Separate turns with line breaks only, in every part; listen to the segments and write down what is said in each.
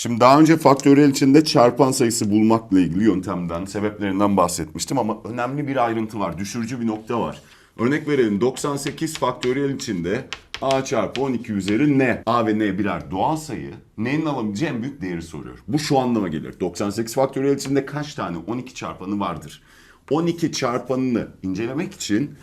Şimdi daha önce faktöriyel içinde çarpan sayısı bulmakla ilgili yöntemden, sebeplerinden bahsetmiştim ama önemli bir ayrıntı var, düşürücü bir nokta var. Örnek verelim 98 faktöriyel içinde a çarpı 12 üzeri n. a ve n birer doğal sayı. n'nin alabileceği en büyük değeri soruyor. Bu şu anlama gelir. 98 faktöriyel içinde kaç tane 12 çarpanı vardır? 12 çarpanını incelemek için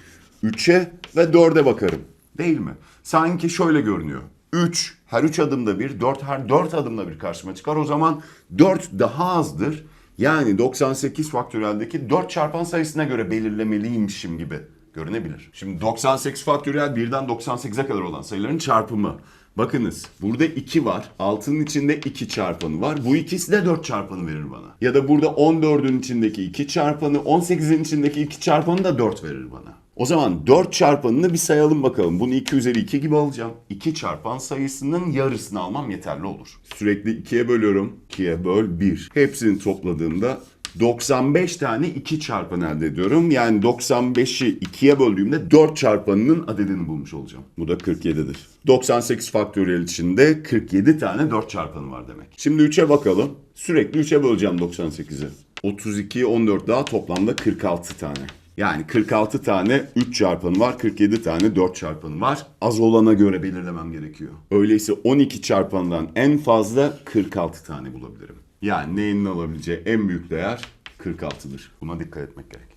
3'e ve 4'e bakarım. Değil mi? Sanki şöyle görünüyor. 3 her 3 adımda bir, 4 her 4 adımda bir karşıma çıkar. O zaman 4 daha azdır. Yani 98 faktöriyeldeki 4 çarpan sayısına göre belirlemeliymişim gibi görünebilir. Şimdi 98 faktöriyel 1'den 98'e kadar olan sayıların çarpımı. Bakınız burada 2 var. 6'nın içinde 2 çarpanı var. Bu ikisi de 4 çarpanı verir bana. Ya da burada 14'ün içindeki 2 çarpanı, 18'in içindeki 2 çarpanı da 4 verir bana. O zaman 4 çarpanını bir sayalım bakalım. Bunu 2 üzeri 2 gibi alacağım. 2 çarpan sayısının yarısını almam yeterli olur. Sürekli 2'ye bölüyorum. 2'ye böl 1. Hepsini topladığımda 95 tane 2 çarpan elde ediyorum. Yani 95'i 2'ye böldüğümde 4 çarpanının adedini bulmuş olacağım. Bu da 47'dir. 98 faktöriyel içinde 47 tane 4 çarpanı var demek. Şimdi 3'e bakalım. Sürekli 3'e böleceğim 98'i. 32, 14 daha toplamda 46 tane. Yani 46 tane 3 çarpanı var, 47 tane 4 çarpanı var. Az olana göre belirlemem gerekiyor. Öyleyse 12 çarpandan en fazla 46 tane bulabilirim. Yani neyin alabileceği en büyük değer 46'dır. Buna dikkat etmek gerek.